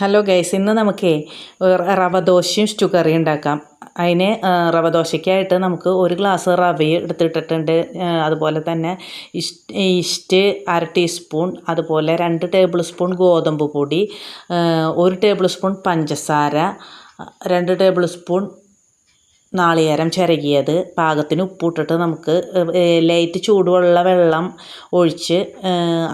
Hello guys ഇന്ന് നമുക്ക് റവ ദോശയും സ്റ്റു കറിയും കറി ഉണ്ടാക്കാം. അതിന് റവ ദോശയ്ക്കായിട്ട് നമുക്ക് ഒരു ഗ്ലാസ് റവ എടുത്തിട്ടിട്ടുണ്ട്. അതുപോലെ തന്നെ ഈസ്റ്റ് അര ടീസ്പൂൺ അതുപോലെ രണ്ട് ടേബിൾ സ്പൂൺ ഗോതമ്പ് പൊടി ഒരു ടേബിൾ സ്പൂൺ പഞ്ചസാര രണ്ട് ടേബിൾ സ്പൂൺ നാളികേരം ചിരകിയത് പാകത്തിന് ഉപ്പിട്ടിട്ട് നമുക്ക് ലൈറ്റ് ചൂടുള്ള വെള്ളം ഒഴിച്ച്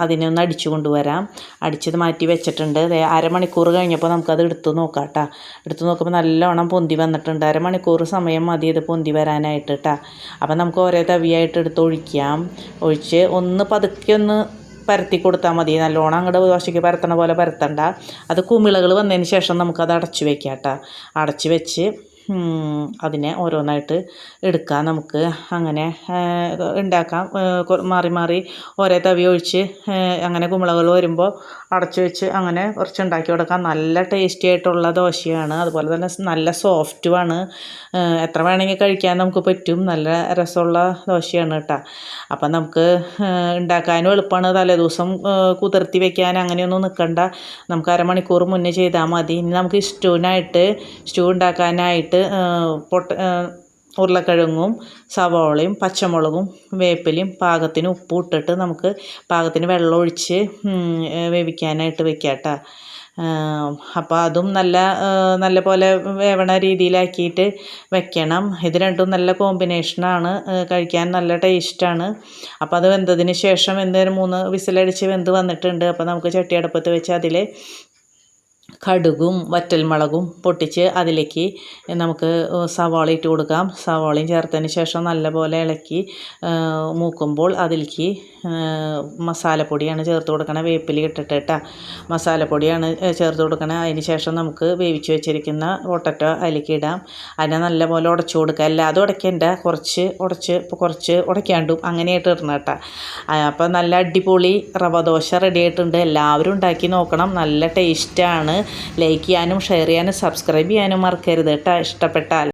അതിനെ ഒന്ന് അടിച്ചു കൊണ്ടുവരാം. അടിച്ചത് മാറ്റി വെച്ചിട്ടുണ്ട്. അരമണിക്കൂർ കഴിഞ്ഞപ്പോൾ നമുക്കത് എടുത്ത് നോക്കാം കേട്ടോ എടുത്ത് നോക്കുമ്പോൾ നല്ലോണം പൊന്തി വന്നിട്ടുണ്ട്. അരമണിക്കൂർ സമയം മതി ഇത് പൊന്തി വരാനായിട്ട് കേട്ടോ അപ്പം നമുക്ക് ഓരോ തവിയായിട്ട് എടുത്ത് ഒഴിക്കാം. ഒഴിച്ച് ഒന്ന് പതുക്കെ ഒന്ന് പരത്തി കൊടുത്താൽ മതി. നല്ലോണം അങ്ങോട്ട് ദോശയ്ക്ക് പരത്തണ പോലെ പരത്തണ്ട. അത് കുമിളകൾ വന്നതിന് ശേഷം നമുക്കത് അടച്ചു വെക്കാം കേട്ടോ അടച്ചു വെച്ച് അതിനെ ഓരോന്നായിട്ട് എടുക്കാം. നമുക്ക് അങ്ങനെ ഉണ്ടാക്കാം. മാറി മാറി ഓരോ തവി ഒഴിച്ച് അങ്ങനെ കുമ്പളകൾ വരുമ്പോൾ അടച്ചു വെച്ച് അങ്ങനെ കുറച്ച് ഉണ്ടാക്കി കൊടുക്കാം. നല്ല ടേസ്റ്റി ആയിട്ടുള്ള ദോശയാണ്. അതുപോലെ തന്നെ നല്ല സോഫ്റ്റുമാണ് എത്ര വേണമെങ്കിൽ കഴിക്കാൻ നമുക്ക് പറ്റും. നല്ല രസമുള്ള ദോശയാണ് കേട്ടോ. അപ്പം നമുക്ക് ഉണ്ടാക്കാനും എളുപ്പമാണ് തലേദിവസം കുതിർത്തി വെക്കാൻ അങ്ങനെയൊന്നും നിൽക്കണ്ട നമുക്ക് അരമണിക്കൂർ മുന്നേ ചെയ്താൽ മതി. ഇനി നമുക്ക് സ്റ്റൂവിനായിട്ട് സ്റ്റൂ ഉണ്ടാക്കാനായിട്ട് ആ, പൊട്ട ഉരുളക്കിഴങ്ങും സവാളയും പച്ചമുളകും വേപ്പിലയും പാകത്തിന് ഉപ്പും ഇട്ടിട്ട് നമുക്ക് പാകത്തിന് വെള്ളം ഒഴിച്ച് വേവിക്കാനായിട്ട് വെക്കാം കേട്ടോ അപ്പോൾ അതും നല്ല നല്ല പോലെ വേവണ രീതിയിലാക്കിയിട്ട് വെക്കണം. ഇത് രണ്ടും നല്ല കോമ്പിനേഷനാണ് കഴിക്കാൻ നല്ല ടേസ്റ്റാണ് അപ്പോൾ അത് വെന്തതിന് ശേഷം എന്തൊരു മൂന്ന് വിസിലടിച്ച് വെന്ത് വന്നിട്ടുണ്ട്. അപ്പോൾ നമുക്ക് ചട്ടിയടപ്പത്ത് വെച്ച് അതിൽ കടുകും വറ്റൽമുളകും പൊട്ടിച്ച് അതിലേക്ക് നമുക്ക് സവാള ഇട്ട് കൊടുക്കാം. സവാളയും ചേർത്തതിന് ശേഷം നല്ലപോലെ ഇളക്കി മൂക്കുമ്പോൾ അതിലേക്ക് മസാലപ്പൊടിയാണ് ചേർത്ത് കൊടുക്കണത് വേപ്പില ഇട്ടിട്ട് മസാലപ്പൊടിയാണ് ചേർത്ത് കൊടുക്കണത് അതിന് ശേഷം നമുക്ക് വേവിച്ച് വെച്ചിരിക്കുന്ന പൊട്ടറ്റോ അതിലേക്ക് ഇടാം. അതിനെ നല്ലപോലെ ഉടച്ചു കൊടുക്കുക. അല്ലാതെ ഉടയ്ക്കണ്ട. കുറച്ച് ഉടച്ച് കുറച്ച് ഉടയ്ക്കാണ്ടും അങ്ങനെയായിട്ട് ഇടണം കേട്ടോ. അപ്പോൾ നല്ല അടിപൊളി റവ ദോശ റെഡി ആയിട്ടുണ്ട്. എല്ലാവരും ഉണ്ടാക്കി നോക്കണം. നല്ല ടേസ്റ്റാണ് ലൈക്ക് ചെയ്യാനും ഷെയർ ചെയ്യാനും സബ്സ്ക്രൈബ് ചെയ്യാനും മറക്കരുത് കേട്ടോ. ഇഷ്ടപ്പെട്ടാൽ